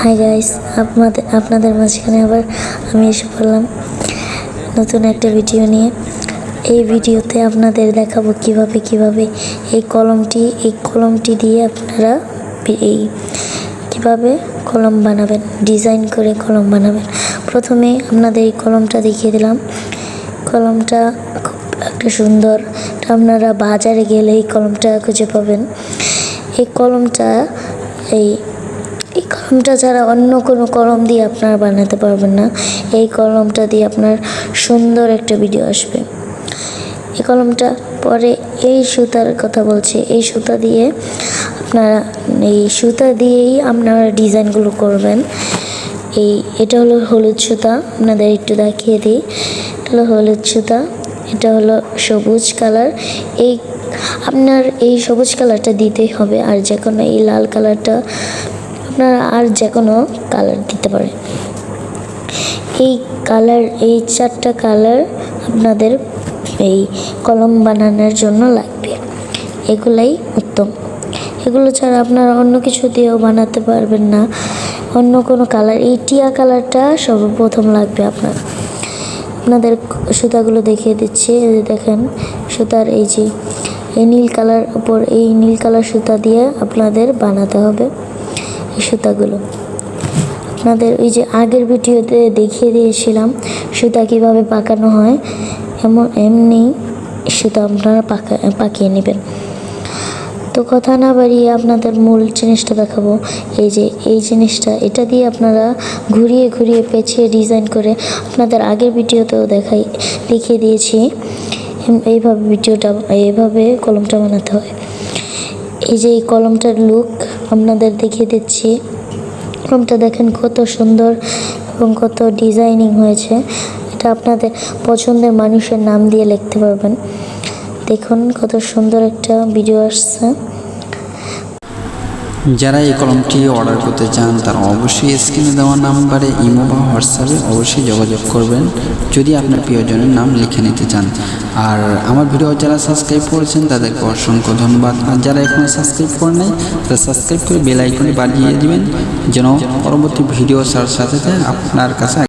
Hi guys আপনাদের আপনাদের মাঝখানে আবার আমি এসে পড়লাম নতুন একটা ভিডিও নিয়ে। এই ভিডিওতে আপনাদের দেখাবো কীভাবে কীভাবে এই কলমটি এই কলমটি দিয়ে আপনারা এই কীভাবে কলম বানাবেন, ডিজাইন করে কলম বানাবেন। প্রথমে আপনাদের এই কলমটা দেখিয়ে দিলাম। কলমটা খুব একটা সুন্দর। আপনারা বাজারে গেলে এই কলমটা খুঁজে পাবেন। এই কলমটা এই এই কলমটা ছাড়া অন্য কোনো কলম দিয়ে আপনারা বানাতে পারবেন না। এই কলমটা দিয়ে আপনার সুন্দর একটা ভিডিও আসবে। এই কলমটা পরে এই সুতার কথা বলছে। এই সুতা দিয়ে আপনারা, এই সুতা দিয়েই আপনারা ডিজাইনগুলো করবেন। এই, এটা হলো হলুদ সুতা। আপনাদের একটু দেখিয়ে দিই। এটা হলো হলুদ সুতা। এটা হলো সবুজ কালার। এই, আপনার এই সবুজ কালারটা দিতেই হবে। আর যে কোনো এই লাল কালারটা আপনারা আর যে কোনো কালার দিতে পারেন এই কালার এই চারটা কালার আপনাদের এই কলম বানানোর জন্য লাগবে। এগুলাই উত্তম। এগুলো ছাড়া আপনারা অন্য কিছু দিয়েও বানাতে পারবেন না। অন্য কোনো কালার এই টিয়া কালারটা সর্বপ্রথম লাগবে আপনার। আপনাদের সুতাগুলো দেখিয়ে দিচ্ছি দেখেন সুতার এই যে, এই নীল কালার উপর এই নীল কালার সুতা দিয়ে আপনাদের বানাতে হবে। সুতাগুলো। আপনাদের ওই যে আগের ভিডিওতে দেখিয়ে দিয়েছিলাম, সুতা কীভাবে পাকানো হয়, এমন, এমনি সুতা আপনারা পাকা, পাকিয়ে নেবেন। তো কথা না বাড়িয়ে আপনাদের মূল জিনিসটা দেখাবো। এই যে, এই জিনিসটা, এটা দিয়ে আপনারা ঘুরিয়ে ঘুরিয়ে পেঁচিয়ে ডিজাইন করে আপনাদের আগের ভিডিওতেও দেখাই, দেখিয়ে দিয়েছি। এইভাবে ভিডিওটা, এইভাবে কলমটা বানাতে হয়। এই যে এই কলমটার লুক আপনাদের দেখিয়ে দিচ্ছি। রুমটা দেখেন কত সুন্দর এবং কত ডিজাইনিং হয়েছে। এটা আপনাদের পছন্দের মানুষের নাম দিয়ে লিখতে পারবেন। দেখুন কত সুন্দর একটা ভিডিও আসছে। যারা এই কলমটি অর্ডার করতে চান, তারা অবশ্যই স্ক্রিনে দেওয়া নাম্বারে ইমো বা হোয়াটসঅ্যাপে অবশ্যই যোগাযোগ করবেন, যদি আপনার প্রিয়জনের নাম লিখে নিতে চান। আর আমার ভিডিও যারা সাবস্ক্রাইব করেছেন, তাদেরকে অসংখ্য ধন্যবাদ। আর যারা এখনও সাবস্ক্রাইব করে নাই, তারা সাবস্ক্রাইব করে বেল আইকনে বাজিয়ে দিবেন, যেন পরবর্তী ভিডিও সার সাথে আপনার কাছে